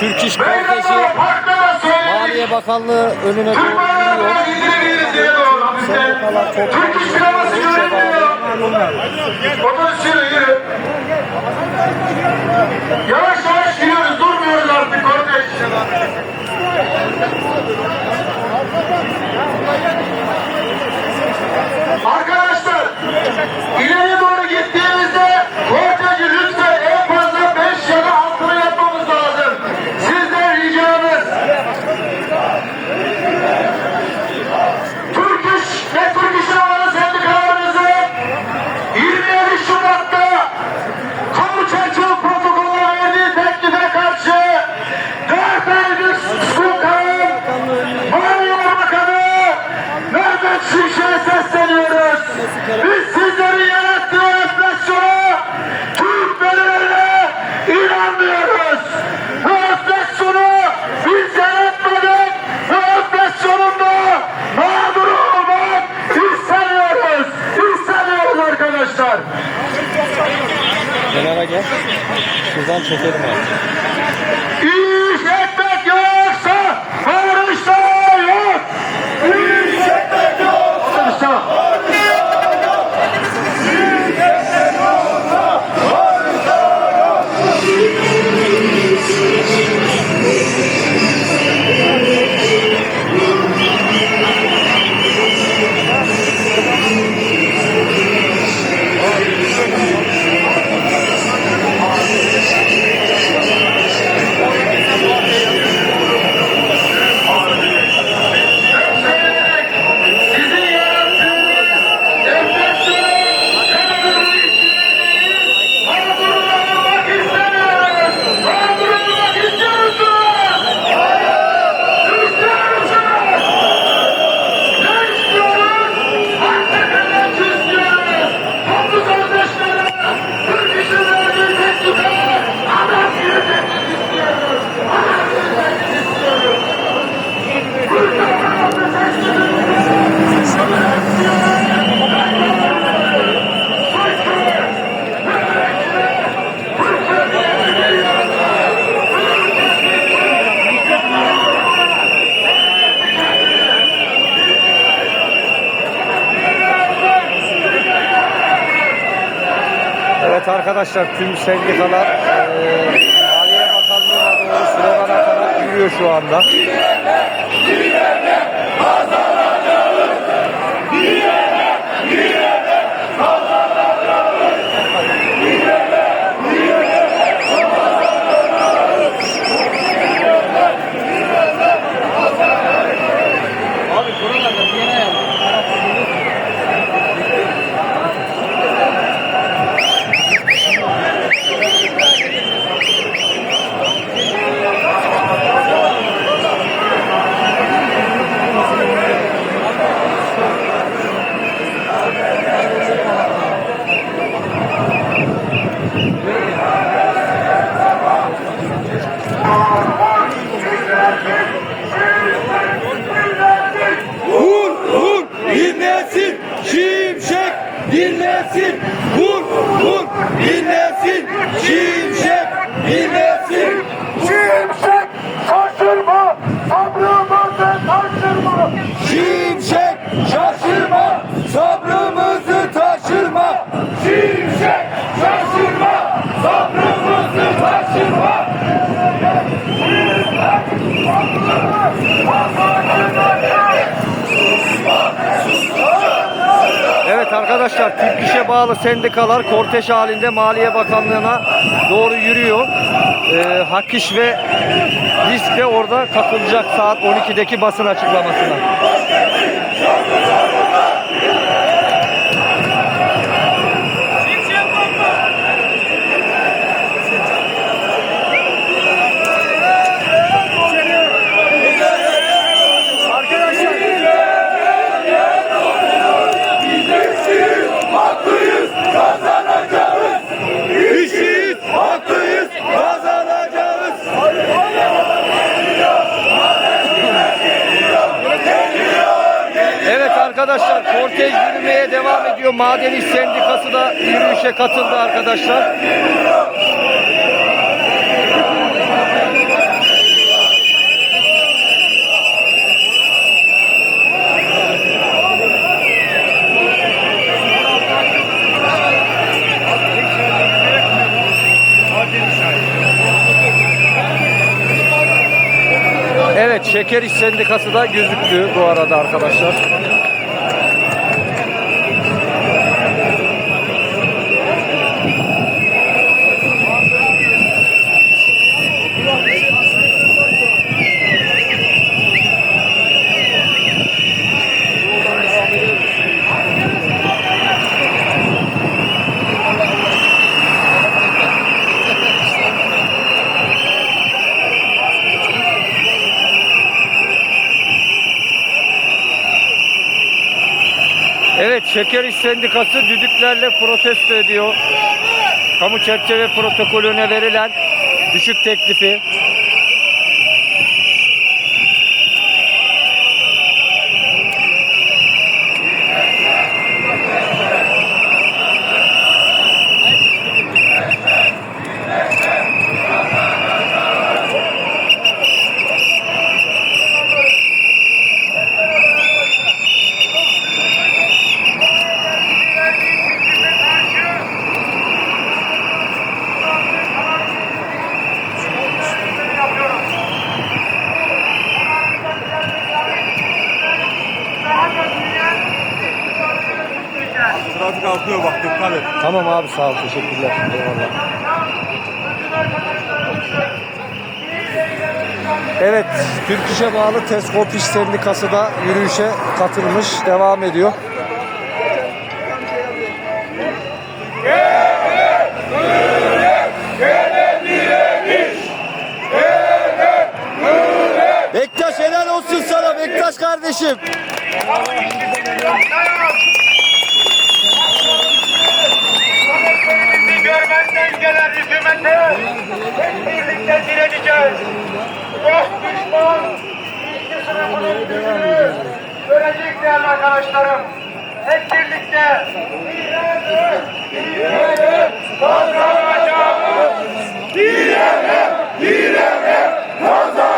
Türk İş Bankacı şey Maliye Bakanlığı önüne doğru yürüyor. Sendikalar çok Türk İş Sineması görünmüyor. Şey Otobüsüyle yürü. Yavaş yavaş gidiyoruz. Durmuyoruz artık kardeş. Kenara gel. Şuradan çekelim abi. arkadaşlar tüm sendikalar e, Maliye Bakanlığı'na doğru Süleyman'a kadar yürüyor şu anda. Direne, direne, direne, direne, direne. Arkadaşlar Türk İş'e bağlı sendikalar kortej halinde Maliye Bakanlığı'na doğru yürüyor. Ee, Hakiş ve Risk de orada katılacak saat 12'deki basın açıklamasına. Arkadaşlar kortej yürümeye devam ediyor. Maden İş Sendikası da yürüyüşe katıldı arkadaşlar. Evet, Şeker İş Sendikası da gözüktü bu arada arkadaşlar. Şeker İş Sendikası düdüklerle protesto ediyor. Kamu çerçeve protokolüne verilen düşük teklifi. Trafik kalkıyor bak dikkat et. Tamam abi sağ ol teşekkürler. Eyvallah. Evet, Türk İş'e bağlı Teskop İş Sendikası da yürüyüşe katılmış, devam ediyor. Bektaş helal olsun sana Bektaş kardeşim. gelen hükümete hep birlikte direneceğiz. Dost düşman, işçi sınıfının gücünü görecek değerli arkadaşlarım. Hep birlikte direnin, direnin, kazanacağız. Direnin, direnin, kazanacağız.